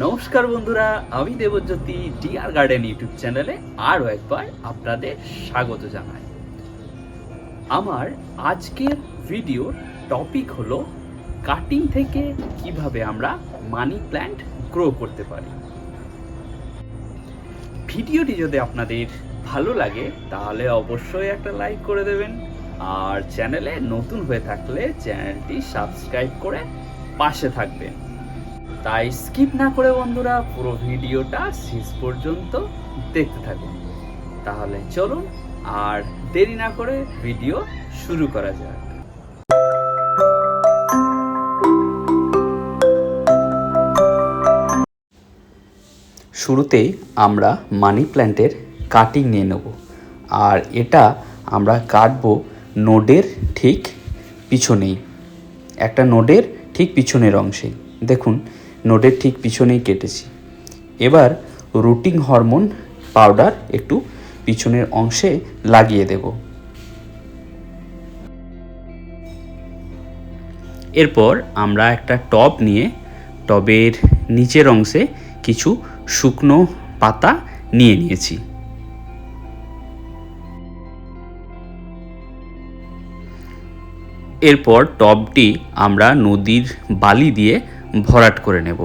নমস্কার বন্ধুরা, আমি দেবজ্যোতি ডিআর গার্ডেন ইউটিউব চ্যানেলে আরও একবার আপনাদের স্বাগত জানাই। আমার আজকের ভিডিওর টপিক হলো কাটিং থেকে কীভাবে আমরা মানি প্ল্যান্ট গ্রো করতে পারি। ভিডিওটি যদি আপনাদের ভালো লাগে, তাহলে অবশ্যই একটা লাইক করে দেবেন। আর চ্যানেলে নতুন হয়ে থাকলে চ্যানেলটি সাবস্ক্রাইব করে পাশে থাকবেন। তাই স্কিপ না করে বন্ধুরা পুরো ভিডিওটা শেষ পর্যন্ত দেখতে থাকুন। তাহলে চলুন আর দেরি না করে ভিডিও শুরু করা যাক। শুরুতেই আমরা মানি প্ল্যান্টের কাটিং নিয়ে নেব। আর এটা আমরা কাটবো নোডের ঠিক পিছনেই। একটা নোডের ঠিক পিছনের অংশেই দেখুন নোডের ঠিক পিছনেই কেটেছি। এবার রুটিং হরমোন পাউডার একটু পিছনের অংশে লাগিয়ে দেব। এরপর আমরা একটা টব নিয়ে টবের নিচের অংশে কিছু শুকনো পাতা নিয়ে নিয়েছি। এরপর টবটি আমরা নদীর বালি দিয়ে ভরাট করে নেব।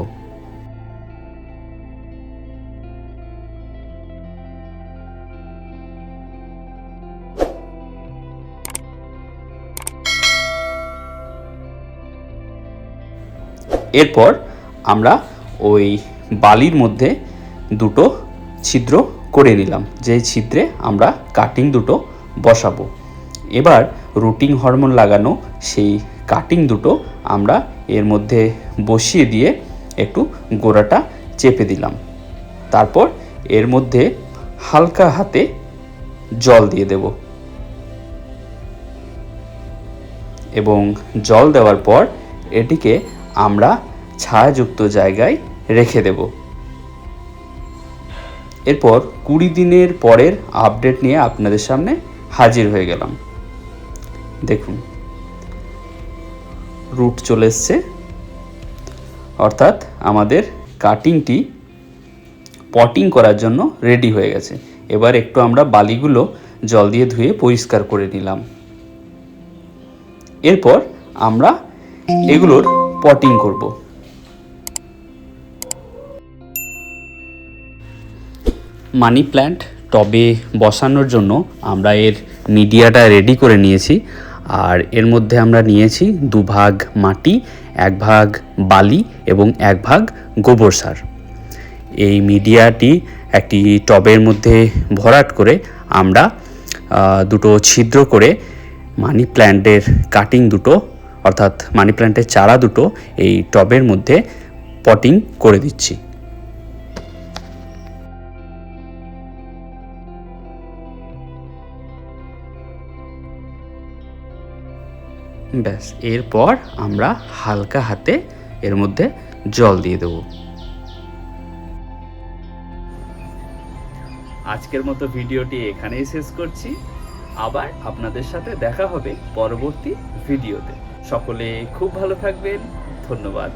এরপর আমরা ওই বালির মধ্যে দুটো ছিদ্র করে নিলাম। যে ছিদ্রে আমরা কাটিং দুটো বসাবো। এবার রুটিং হরমোন লাগানো সেই কাটিং দুটো আমরা এর মধ্যে বসিয়ে দিয়ে একটু গোড়াটা চেপে দিলাম। তারপর এর মধ্যে হালকা হাতে জল দিয়ে দেব। এবং জল দেওয়ার পর এটিকে আমরা ছায়াযুক্ত জায়গায় রেখে দেব। এরপর কুড়ি দিনের পরের আপডেট নিয়ে আপনাদের সামনে হাজির হয়ে গেলাম। দেখুন, রুট চলে এসছে। অর্থাৎ আমাদের কাটিংটি পটিং করার জন্য রেডি হয়ে গেছে। এবার একটু আমরা বালিগুলো জল দিয়ে ধুয়ে পরিষ্কার করে নিলাম। এরপর আমরা এগুলোর পটিং করব। মানি প্ল্যান্ট টবে বসানোর জন্য আমরা এর মিডিয়াটা রেডি করে নিয়েছি। আর এর মধ্যে আমরা নিয়েছি দু ভাগ মাটি, এক ভাগ বালি এবং এক ভাগ গোবর সার। এই মিডিয়াটি একটি টবের মধ্যে ভরাট করে আমরা দুটো ছিদ্র করে মানি প্ল্যান্টের কাটিং দুটো, অর্থাৎ মানি প্ল্যান্টের চারা দুটো এই টবের মধ্যে পটিং করে দিচ্ছি। ব্যাস, এরপর আমরা হালকা হাতে এর মধ্যে জল দিয়ে দেবো। আজকের মতো ভিডিওটি এখানেই শেষ করছি। আবার আপনাদের সাথে দেখা হবে পরবর্তী ভিডিওতে। সকলে খুব ভালো থাকবেন। ধন্যবাদ।